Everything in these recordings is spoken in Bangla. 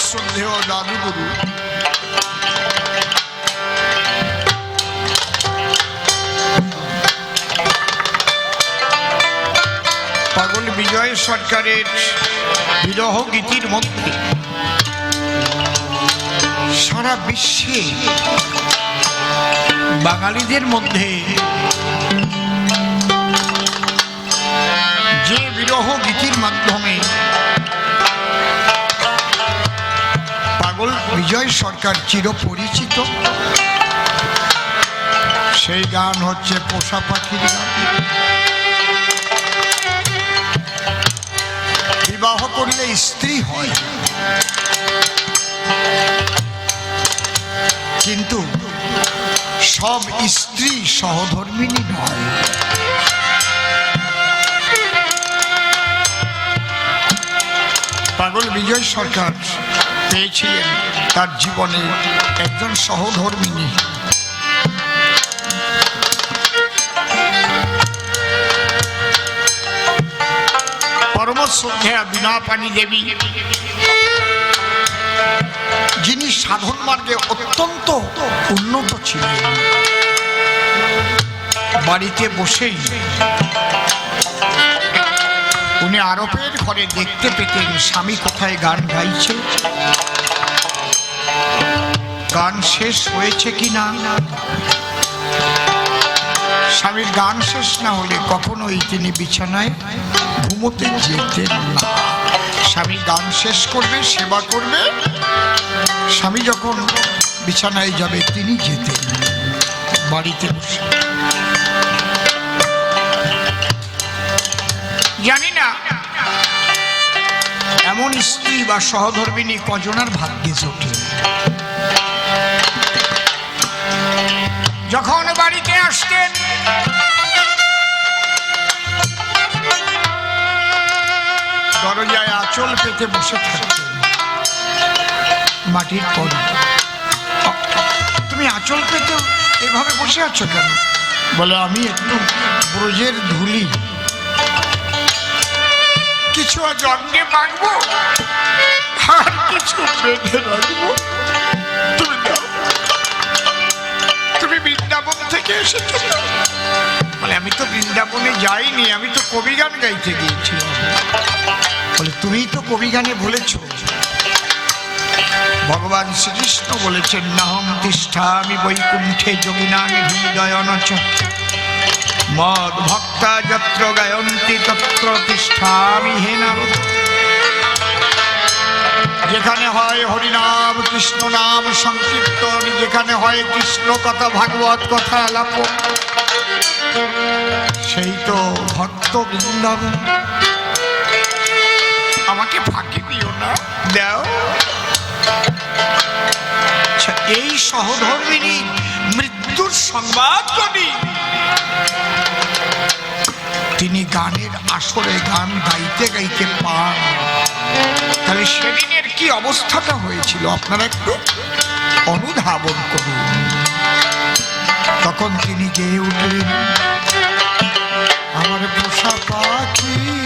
শ্রদ্ধেয় দাদুগুরু পাগল বিজয় সরকারের বিরহ গীতির মধ্যে সারা বিশ্বে বাঙালিদের মধ্যে যে বিরহ গীতির মাধ্যমে পাগল। বিজয় সরকার চিরপরিচিত। সেই গান হচ্ছে পোষা পাখির বিবাহ করলে স্ত্রী হয়। কিন্তু সব স্ত্রী সহধর্মিনী নয়। পাগল বিজয় সরকার পেয়েছিলেন তার জীবনে একজন সহধর্মিনী। পরম শ্রদ্ধেয়া বিনা পানি দেবী, যিনি সাধন মার্গে অত্যন্ত উন্নত ছিলেন। বাড়িতে বসেই উনি আরবের ঘরে দেখতে পেতেন স্বামী কোথায় গান গাইছে। গান শেষ হয়েছে কি না? স্বামীর গান শেষ না হলে কখনোই তিনি বিছানায় ঘুমোতে যেতেন না। স্বামী গান শেষ করবে, সেবা করবে। স্বামী যখন বিছানায় যাবে, তিনি যেতেন বাড়িতে বসে। এমন স্ত্রী বা সহধর্মিনী কজনার ভাগ্যে জোটে যখন বাড়িতে আসতেন, দরজায় আঁচল পেতে বসে মাটির পরে তুমি আঁচল পেতে এভাবে বসে আছো কেন? বলে, আমি একটু ব্রজের ধুলি। কিছু অঙ্গে মাখবো আর কিছু বেঁধে রাখব? তুমি তুমি বৃন্দাবন থেকে এসেছ। বলে, আমি তো বৃন্দাবনে যাইনি, আমি তো কবি গান গাইতে গিয়েছিলাম। বলে তুমি তো কবি গানে বলেছ। ভগবান শ্রীকৃষ্ণ বলেছেন নাহম তিষ্ঠা আমি বৈকুণ্ঠে যোগিনামি হৃদয়নচ মদ ভক্তা যত্র গায়ন্তি তত্র তিষ্ঠামি হে যেখানে হয় হরিনাম কৃষ্ণ নাম সংকীর্তন যেখানে হয় কৃষ্ণ কথা ভাগবত কথা আলাপ। সেই তো ভক্ত বৃন্দাবন। আমাকে ফাঁকি দিও না। দাও। আচ্ছা, এই সহধর্মিনী মৃত্যুর সংবাদ জানি তিনি গানের আসরে গান গাইতে গাইতে পান। তাহলে সেদিনের কি অবস্থাটা হয়েছিল? আপনারা একটু অনুধাবন করুন। তখন তিনি গেয়ে উঠলেন, আমার পোষা পাখি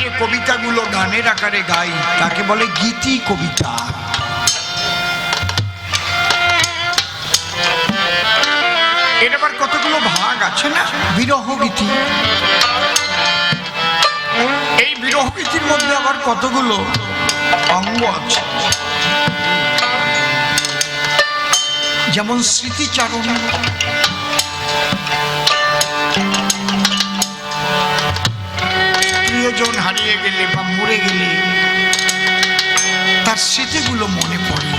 যে কবিতাগুলো গানের আকারে গাই, তাকে বলে গীতি কবিতা। এর আবার কতগুলো ভাগ আছে না? বিরহ গীতি। এই বিরহ গীতির মধ্যে আবার কতগুলো অঙ্গ আছে? যেমন স্মৃতিচারণ প্রিয়জন হারিয়ে গেলে বা মরে গেলে, তার স্মৃতিগুলো মনে পড়ে।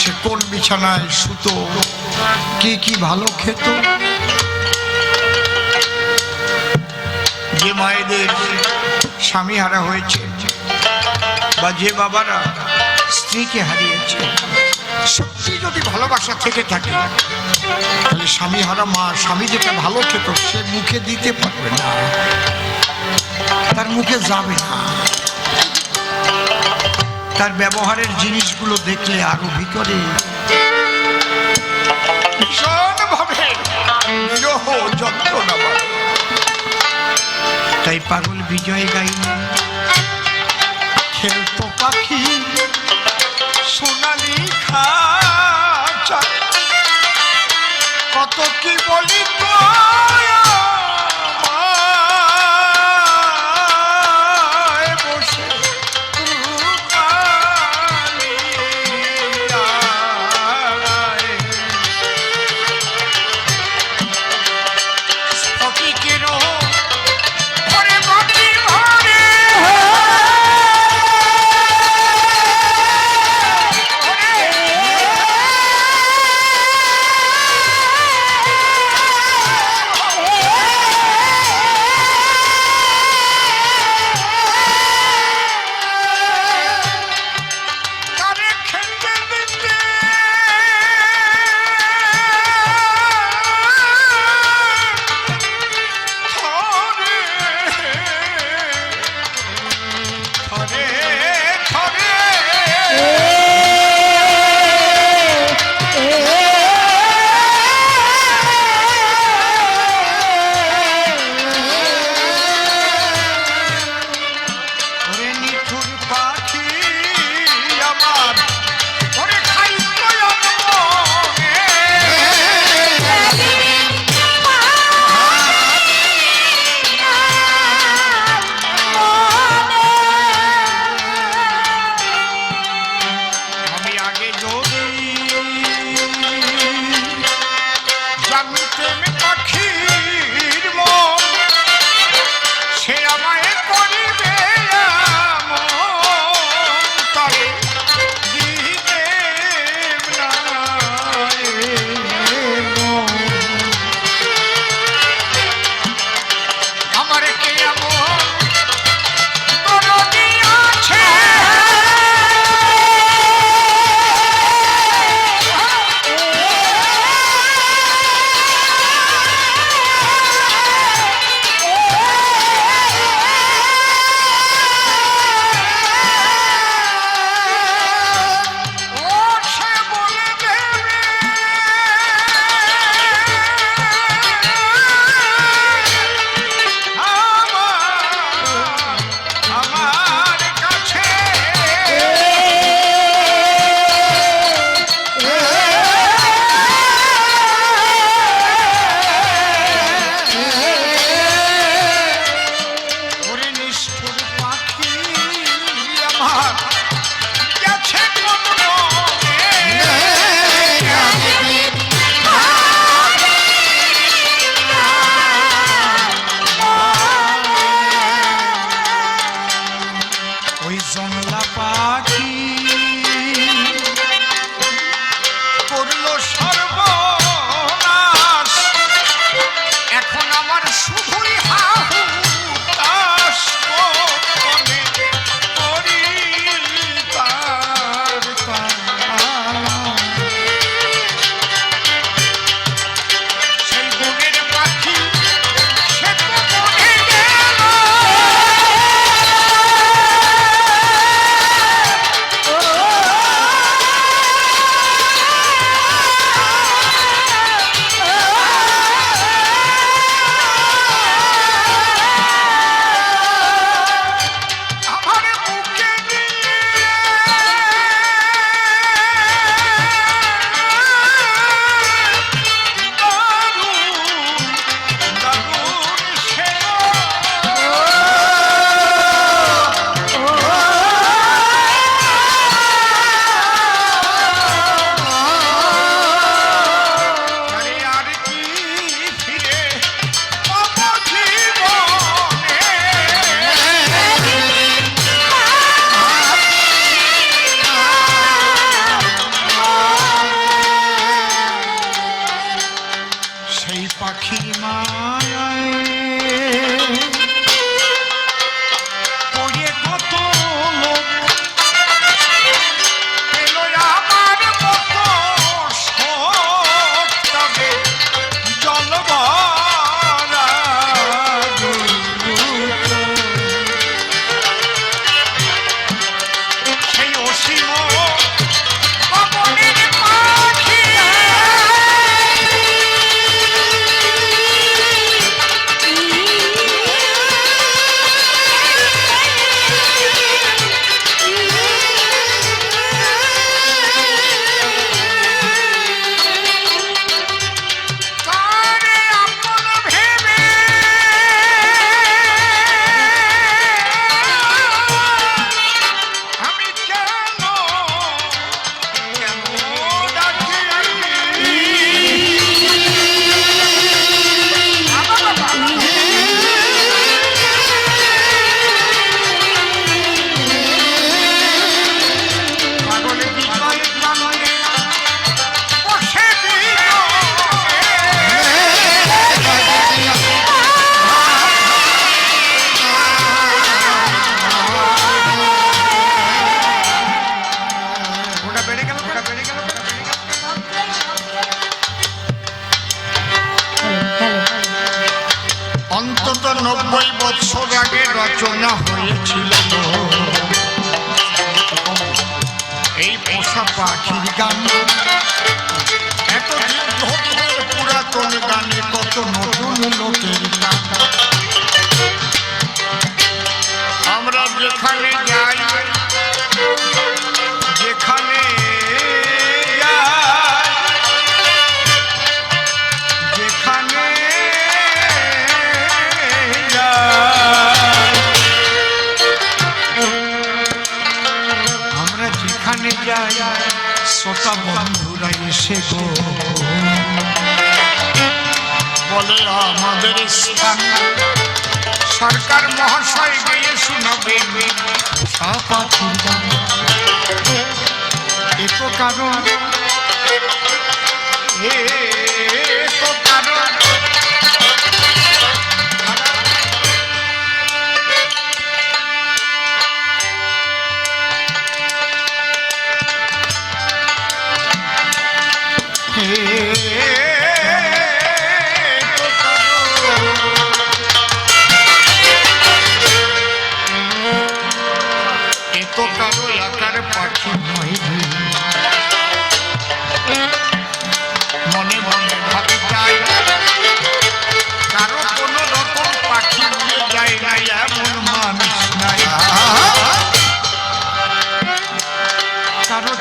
সে কোন বিছানায় সুতো কি কি ভালো খেত? যে মায়েদের স্বামী হারা হয়েছে বা যে বাবারা স্ত্রীকে হারিয়েছে, সত্যি যদি ভালোবাসা থেকে থাকে, তাহলে স্বামী হারা মা, স্বামী যেটা ভালো খেত, সে মুখে দিতে পারবে না। তার মুখে যাবে না। তার ব্যবহারের জিনিসগুলো দেখলে আরও ভিতরে তাই পাগল বিজয় গাইল, খেলতো পাখি, সোনালি খাঁচা। কত কি বলি আমায় রচনা হয়েছিল। এই পোষা পাখির গান এত দীর্ঘদিনের পুরাতন গানে কত নতুন লোকের আমরা যেখানে যাই বলে আমাদের স্থান। সরকার মহাশয় গিয়ে শুনবে। পাখির গান এ তো কারণ। এ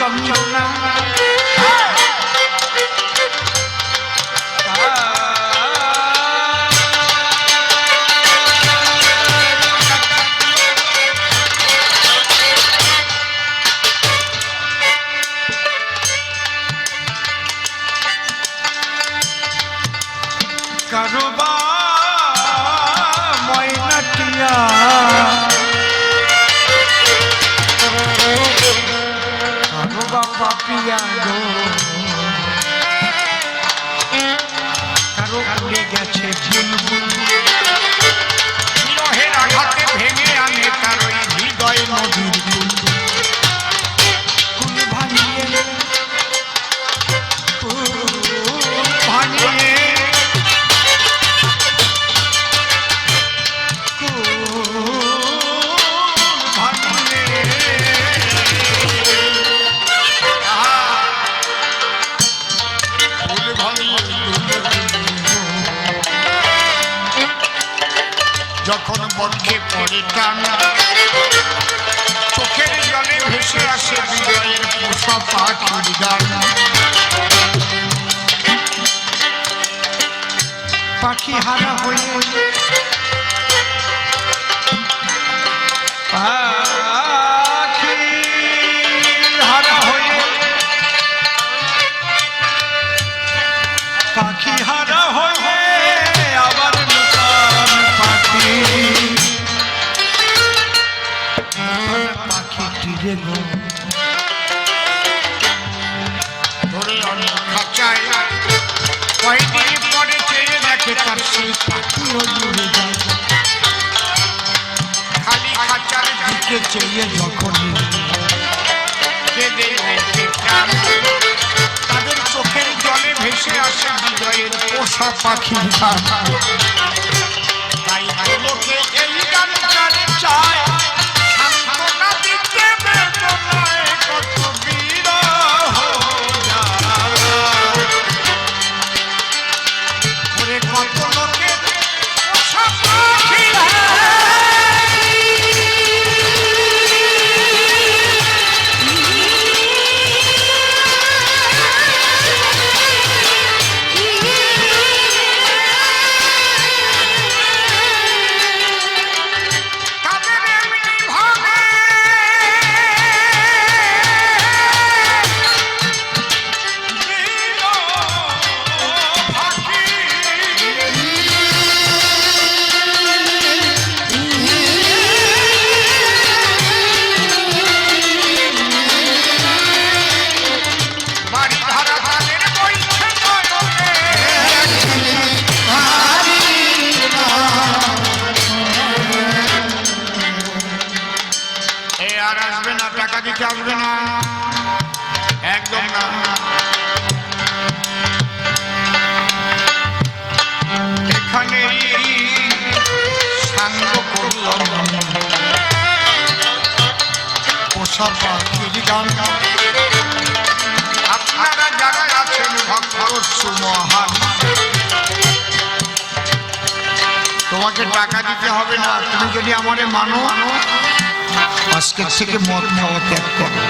কারও চন্দ্রনা পাপিয়া গো কারও উড়ে গেছে বুলবুল বিরহের আঘাতে ভেঙে আনে কারও হৃদয় নদীর যখন বক্ষে পড়ে টানা, চোখের জলে ভেসে আসে হৃদয়ের পোষা পাখির গান পাখি হারা হয়ে পাখি হারা চেয়ে যখন। তাদের চোখের জলে ভেসে আসে বিজয়ের পোষা পাখির তোমাকে টাকা দিতে হবে না, তুমি যদি আমারে মানো, আজকের থেকে মদ খাওয়া ত্যাগ করো।